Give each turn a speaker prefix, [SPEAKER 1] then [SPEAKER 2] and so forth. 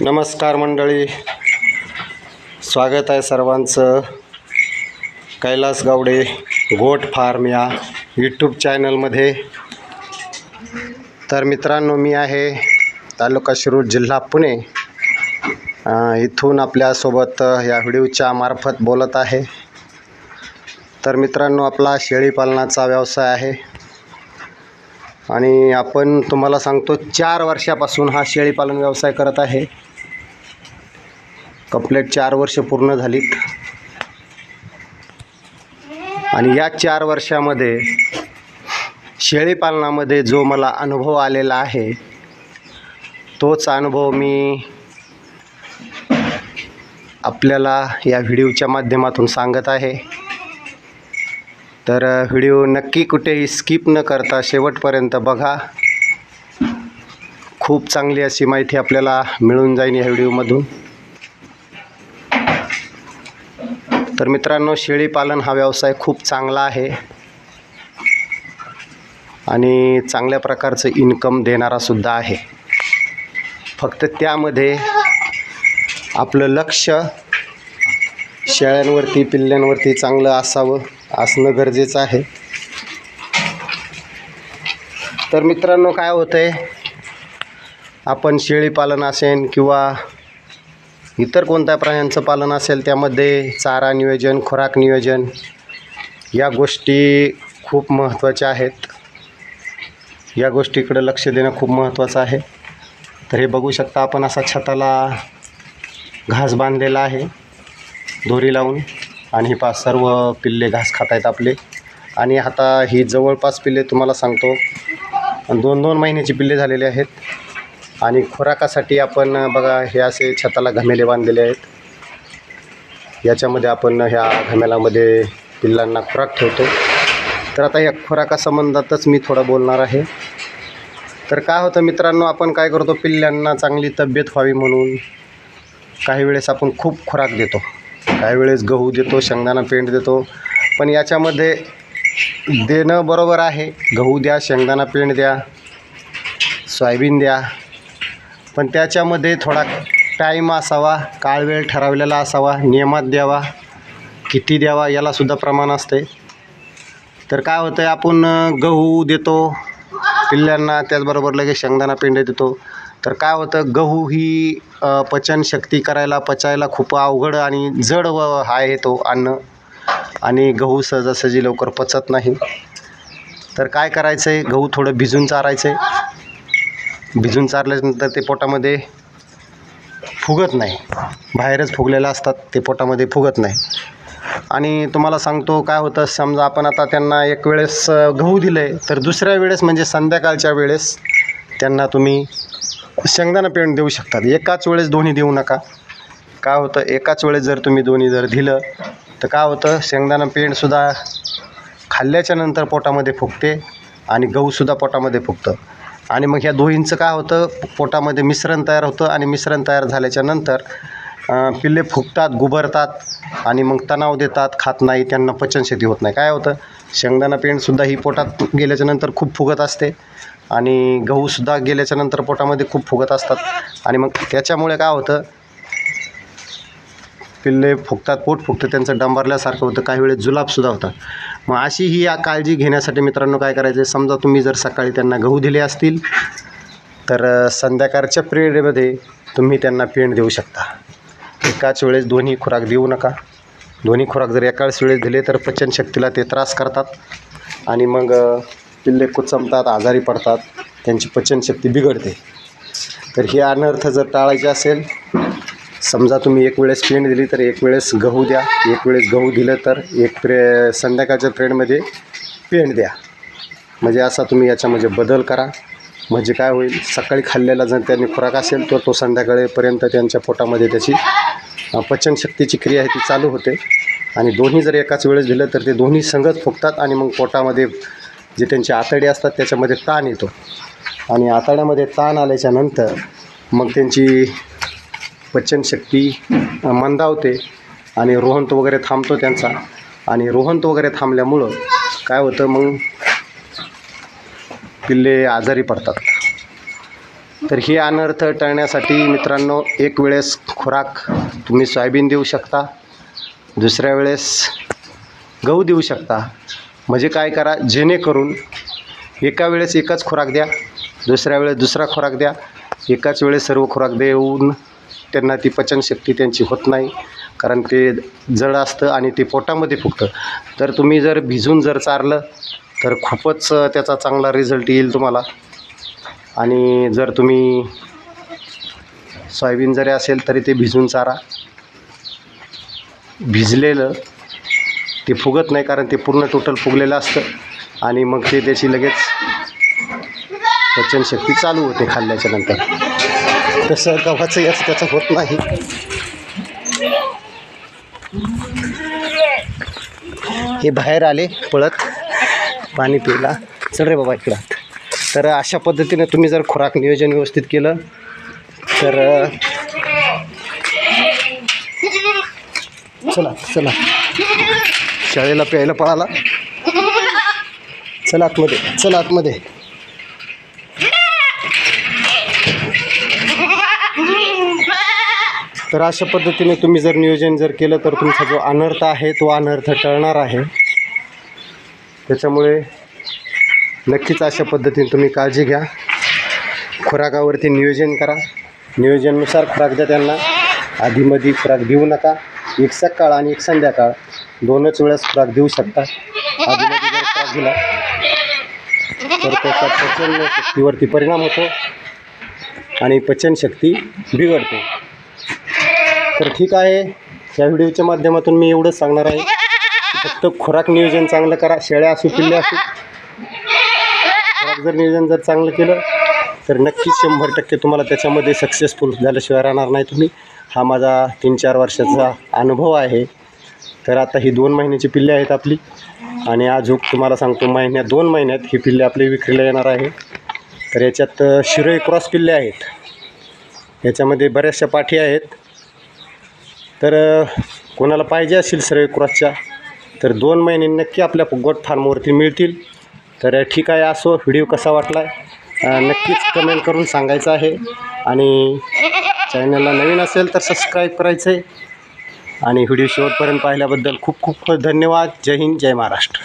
[SPEAKER 1] नमस्कार मंडळी. स्वागत आहे सर्वांचं. कैलास गावडे गोट फार्म या यूट्यूब चॅनलमध्ये. तर मित्रांनो मी आहे तालुका शिरूर जिल्हा पुणे. इथून आपल्यासोबत या व्हिडिओच्या मार्फत बोलत आहे. तर मित्रांनो आपला शेळीपालनाचा व्यवसाय आहे. आणि आपण तुम्हाला सांगतो चार वर्षापासून हा शेळीपालन व्यवसाय करत आहे. कंप्लीट चार वर्ष पूर्ण झालीत. आणि या चार वर्षामध्ये शेळीपालनामध्ये जो मला अनुभव आलेला आहे तोच अनुभव मी आपल्याला या व्हिडिओच्या माध्यमातून सांगत आहे. तर व्हिडिओ नक्की कुठेही स्किप न करता शेवटपर्यंत बघा. खूप चांगली अशी माहिती आपल्याला मिळून जाईल या व्हिडिओमधून. तर मित्रांनो शेळीपालन हा व्यवसाय खूप चांगला आहे. आणि चांगल्या प्रकारचं इन्कम देणारासुद्धा आहे. फक्त त्यामध्ये आपलं लक्ष शेळ्यांवरती पिल्ल्यांवरती चांगलं असावं असणं गरजेचं आहे. तर मित्रांनो काय होतं आहे आपण शेळीपालन असेल किंवा इतर कोणत्या प्राण्यांचं पालन असेल त्यामध्ये चारा नियोजन खुराक नियोजन या गोष्टी खूप महत्त्वाच्या आहेत. या गोष्टीकडे लक्ष देणं खूप महत्त्वाचं आहे. तर हे बघू शकता आपण असा छताला घास बांधलेला आहे. दोरी लावून आणि हे पा सर्व पिल्ले घास खात आहेत आपले. आणि आता ही जवळपास पिल्ले तुम्हाला सांगतो. दोन दोन महिन्याची पिल्ले झालेली आहेत. आणि खुराकासाठी आपण बघा हे असे छताला घमेले बांधलेले आहेत. याच्यामध्ये आपण ह्या घमेलामध्ये पिल्लांना खुराक ठेवतो. तर आता या खुराकासंबंधातच मी थोडं बोलणार आहे. तर काय होतं मित्रांनो आपण काय करतो पिल्ल्यांना चांगली तब्येत व्हावी म्हणून काही वेळेस आपण खूप खुराक देतो. काही वेळेस गहू देतो शेंगदाणा पेंड देतो. पण याच्यामध्ये देणं बरोबर आहे. गहू द्या शेंगदाणा पेंड द्या सोयाबीन द्या. पण त्याच्यामध्ये थोडा टाईम असावा काळ वेळ ठरवलेला असावा नियमात द्यावा किती द्यावा यालासुद्धा प्रमाण असते तर काय होतं आहे आपण गहू देतो पिल्ल्यांना त्याचबरोबर लगेच शेंगदाणा पेंड देतो. तर काय होतं गहू ही पचनशक्ती करायला पचायला खूप अवघड आणि जड व आहे तो अन्न. आणि गहू सहजासहजी लवकर पचत नाही. तर काय करायचं आहे गहू थोडं भिजून चारायचं आहे भिजून चारल्यानंतर ते पोटामध्ये फुगत नाही. बाहेरच फुगलेलं असतात ते पोटामध्ये फुगत नाही. आणि तुम्हाला सांगतो काय होतं समजा आपण आता त्यांना एक वेळेस गहू दिलं आहे तर दुसऱ्या वेळेस म्हणजे संध्याकाळच्या वेळेस त्यांना तुम्ही शेंगदाणा पेंड देऊ शकतात एकाच वेळेस दोन्ही देऊ नका. काय होतं एकाच वेळेस जर तुम्ही दोन्ही जर दिलं तर काय होतं शेंगदाणा पेंडसुद्धा खाल्ल्याच्या नंतर पोटामध्ये फुगते आणि गहूसुद्धा पोटामध्ये फुगतं. आणि मग ह्या दोहींचं काय होतं? पोटामध्ये मिश्रण तयार होतं आणि मिश्रण तयार झाल्याच्यानंतर पिल्ले फुगतात गुबरतात आणि मग तणाव देतात खात नाही त्यांना पचनशक्ती होत नाही. काय होतं? शेंगदाणा पेंडसुद्धा ही पोटात गेल्याच्यानंतर खूप फुगत असते आणि गहूसुद्धा गेल्याच्यानंतर पोटामध्ये खूप फुगत असतात. आणि मग त्याच्यामुळे काय होतं? पिल्ले फुगतात पोट फुगतं त्यांचं डंबरल्यासारखं होतं. काही वेळेस जुलाबसुद्धा होतात मग अशी ही या काळजी घेण्यासाठी मित्रांनो काय करायचं आहे समजा तुम्ही जर सकाळी त्यांना गहू दिले असतील तर संध्याकाळच्या पिरियडमध्ये तुम्ही त्यांना पेंड देऊ शकता. एकाच वेळेस दोन्ही खुराक देऊ नका. दोन्ही खुराक जर एकाच वेळेस दिले तर पचनशक्तीला ते त्रास करतात. आणि मग पिल्ले कुचमतात आजारी पडतात. त्यांची पचनशक्ती बिघडते. तर हे अनर्थ जर टाळायचे असेल समजा तुम्ही एक वेळेस पेंड दिली तर एक वेळेस गहू द्या एक वेळेस गहू दिलं तर एक प्रे संध्याकाळच्या पिरियडमध्ये पेंड द्या. म्हणजे असा तुम्ही याच्यामध्ये बदल करा. म्हणजे काय होईल सकाळी खाल्लेला जर त्यांनी खुराक असेल तर तो संध्याकाळीपर्यंत त्यांच्या पोटामध्ये त्याची पचनशक्तीची क्रिया आहे ती चालू होते. आणि दोन्ही जर एकाच वेळेस दिलं तर ते दोन्ही संगत फुगतात आणि मग पोटामध्ये जे त्यांचे आतडे असतात त्याच्यामध्ये ताण येतो. आणि आतड्यामध्ये ताण आल्याच्यानंतर मग त्यांची पचनशक्ती मंदावते आणि रोहंत वगैरे थांबतो त्यांचा. आणि रोहंत वगैरे थांबल्यामुळं काय होतं मग? पिल्ले आजारी पडतात. तर ही अनर्थ टळण्यासाठी मित्रांनो एक वेळेस खुराक तुम्ही सोयाबीन देऊ शकता दुसऱ्या वेळेस गहू देऊ शकता. म्हणजे काय करा जेणेकरून एका वेळेस एकच खुराक द्या दुसऱ्या वेळेस दुसरा खुराक द्या एकाच वेळेस सर्व खुराक देऊन त्यांना ती पचनशक्ती त्यांची होत नाही कारण ते जड असतं आणि ते पोटामध्ये फुगतं. तर तुम्ही जर भिजून जर चारलं तर खूपच त्याचा चांगला रिझल्ट येईल तुम्हाला. आणि जर तुम्ही सोयाबीन जरी असेल तरी ते भिजून चारा. भिजलेलं ते फुगत नाही कारण ते पूर्ण टोटल फुगलेलं असतं. आणि मग ते त्याची लगेच पचनशक्ती चालू होते खाल्ल्याच्या नंतर. तसं गव्हाचं याचं त्याचं होत नाही. हे बाहेर आले पळत पाणी प्यायला. चल रे बाबा इकडं. तर अशा पद्धतीने तुम्ही जर खुराक नियोजन व्यवस्थित केलं तर चला चला. शाळेला प्यायला पळाला. चला आतमध्ये चला आतमध्ये. तर अशा पद्धतीने तुम्ही जर नियोजन जर केलं तर तुमचा जो अनर्थ आहे तो अनर्थ टळणार आहे. त्याच्यामुळे नक्कीच अशा पद्धतीने तुम्ही काळजी घ्या. खुराकावरती नियोजन करा. नियोजनानुसार खुराक द्या त्यांना. आधीमध्ये खुराक देऊ नका. एक सकाळ आणि एक संध्याकाळ. दोनच वेळेस खुराक देऊ शकता. आधीमध्ये जर खुराक दिला तर त्याचा पचन शक्तीवरती परिणाम होतो आणि पचनशक्ती बिघडते. तर ठीक आहे. या व्हिडिओच्या माध्यमातून मी एवढंच सांगणार आहे. फक्त खुराक नियोजन चांगलं करा. शेळ्या असू पिल्ले असू. खुराक जर नियोजन जर चांगलं केलं तर नक्कीच शंभर टक्के तुम्हाला त्याच्यामध्ये सक्सेसफुल झाल्याशिवाय राहणार नाही तुम्ही. हा माझा तीन चार वर्षाचा अनुभव आहे. तर आता ही दोन महिन्याची पिल्ले आहेत आपली. आणि अजून तुम्हाला सांगतो महिन्यात दोन महिन्यात ही पिल्ले आपली विक्रीला येणार आहे. तर याच्यात शिरोई क्रॉस पिल्ले आहेत. याच्यामध्ये बऱ्याचशा पाठी आहेत. तर कोणाला पाहिजे असेल सर्व क्रॉसच्या तर दोन महिने नक्की आपल्या गोट फार्मवरती मिळतील. तर ठीक आहे असो व्हिडिओ कसा वाटला आहे नक्कीच कमेंट करून सांगायचं आहे. आणि चॅनलला नवीन असेल तर सबस्क्राईब करायचं आहे आणि व्हिडिओ शेवटपर्यंत पाहिल्याबद्दल खूप खूप धन्यवाद. जय हिंद जय महाराष्ट्र.